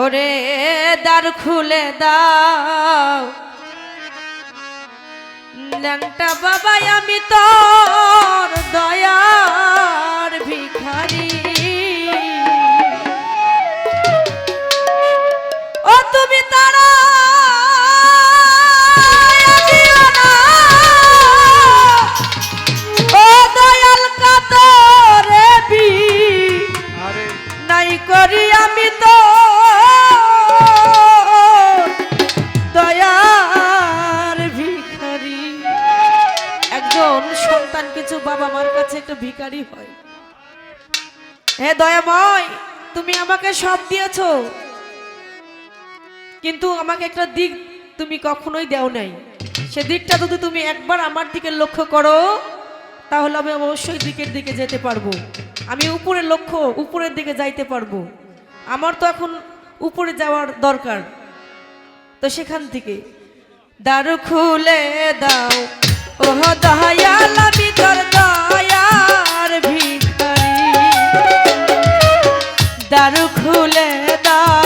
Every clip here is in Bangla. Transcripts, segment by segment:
ওরে দ্বার খুলে দাও। ল্যাংটা বাবাই আমি তোর দয়ার ভিখারি। ও তুমি তারা একজন সন্তান কিছু বাবা মার কাছে একটা ভিখারি হয়। হে দয়াময়, তুমি আমাকে সব দিয়েছ। কিন্তু আমাকে একটা দিক তুমি কখনোই দেও নাই। সে দিকটা যদি তুমি একবার আমার দিকে লক্ষ্য করো, তাহলে আমি অবশ্যই দিকের দিকে যেতে পারব। আমি উপরের লক্ষ্য, উপরের দিকে যাইতে পারব। আমার তো এখন উপরে যাওয়ার দরকার। তো সেখান থেকে, দারু খুলে দাও। দারু খুলে দাও।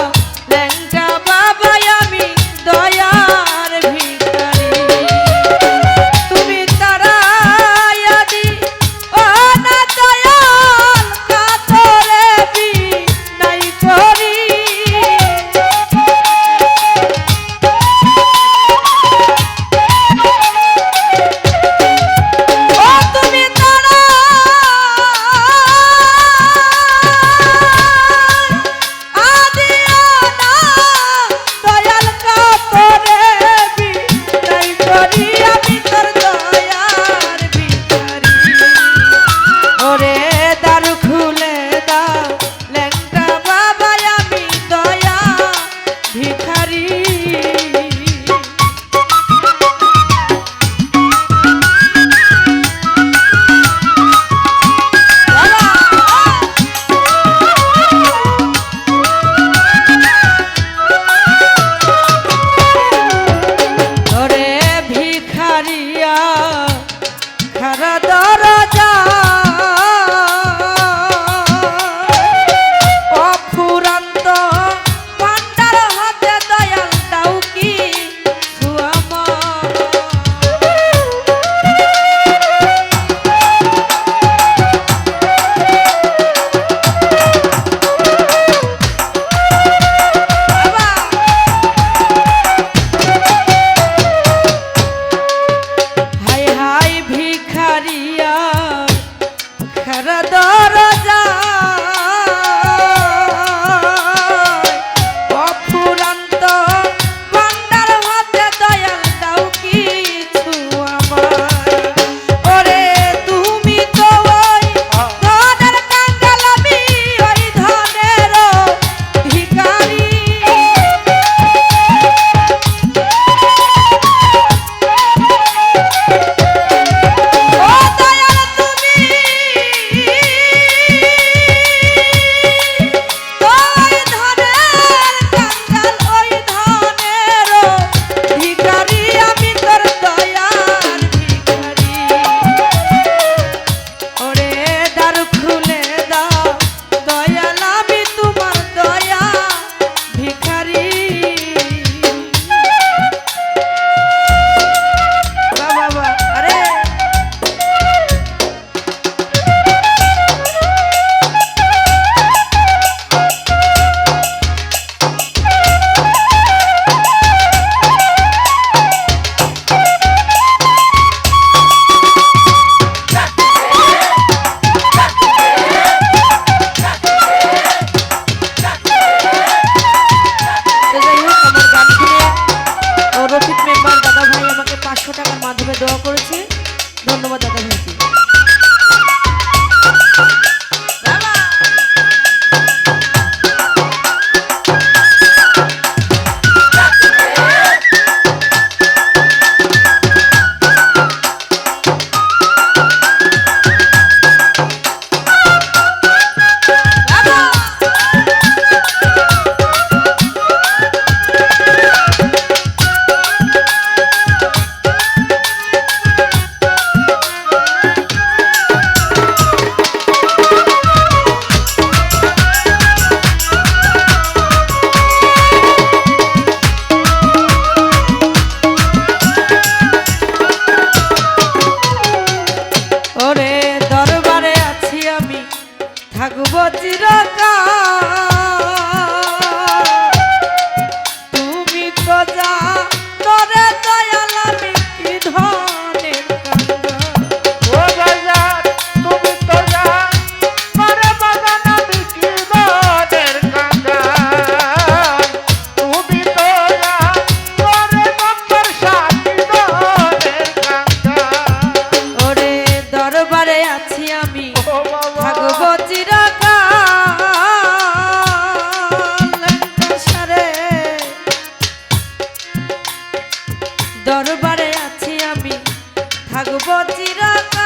পাঁচশো টাকা মাধ্যমে দেওয়া করেছে। ধন্যবাদ দাদা ভাইকে চিরকাল